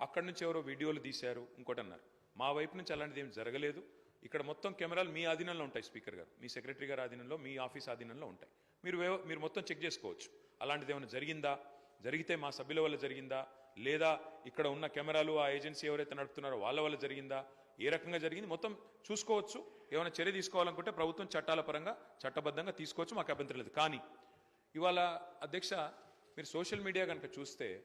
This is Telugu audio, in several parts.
అక్కడి నుంచి ఎవరో వీడియోలు తీశారు ఇంకోటి అన్నారు. మా వైపు నుంచి అలాంటిది ఏం జరగలేదు. ఇక్కడ మొత్తం కెమెరాలు మీ ఆధీనంలో ఉంటాయి స్పీకర్ గారు. మీ సెక్రటరీ గారి ఆధీనంలో మీ ఆఫీస్ ఆధీనంలో ఉంటాయి. మీరు మీరు మొత్తం చెక్ చేసుకోవచ్చు. అలాంటిది ఏమైనా జరిగిందా? జరిగితే మా సభ్యుల వల్ల జరిగిందా? లేదా ఇక్కడ ఉన్న కెమెరాలు ఆ ఏజెన్సీ ఎవరైతే నడుపుతున్నారో వాళ్ళ వల్ల జరిగిందా? ఏ రకంగా జరిగింది? మొత్తం చూసుకోవచ్చు. ఏమైనా చర్య తీసుకోవాలనుకుంటే ప్రభుత్వం చట్టాల పరంగా చట్టబద్ధంగా తీసుకోవచ్చు మాకు అభ్యంతరం లేదు. కానీ ఇవాళ అధ్యక్ష మీరు సోషల్ మీడియా కనుక చూస్తే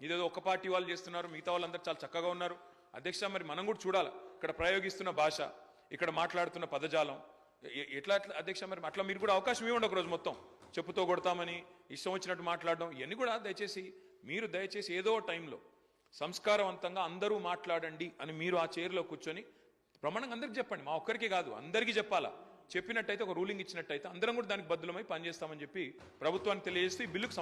ఇదేదో ఒక పార్టీ వాళ్ళు చేస్తున్నారు మిగతా వాళ్ళందరూ చాలా చక్కగా ఉన్నారు. అధ్యక్ష మరి మనం కూడా చూడాలి? ఇక్కడ ప్రయోగిస్తున్న భాష ఇక్కడ మాట్లాడుతున్న పదజాలం. ఎట్లా అట్లా అధ్యక్ష మరి అట్లా మీరు కూడా అవకాశం ఇవ్వండి ఒక రోజు మొత్తం. చెప్పుతో కొడతామని ఇష్టం వచ్చినట్టు మాట్లాడడం ఇవన్నీ కూడా దయచేసి మీరు దయచేసి ఏదో టైంలో సంస్కారవంతంగా అందరూ మాట్లాడండి అని మీరు ఆ చైర్లో కూర్చొని ప్రమాణంగా అందరికి చెప్పండి. మా ఒక్కరికి కాదు అందరికీ చెప్పాలా? చెప్పినట్టయితే ఒక రూలింగ్ ఇచ్చినట్టయితే అందరం కూడా దానికి బద్దులమై పనిచేస్తామని చెప్పి ప్రభుత్వానికి తెలియజేస్తూ ఈ బిల్లుకు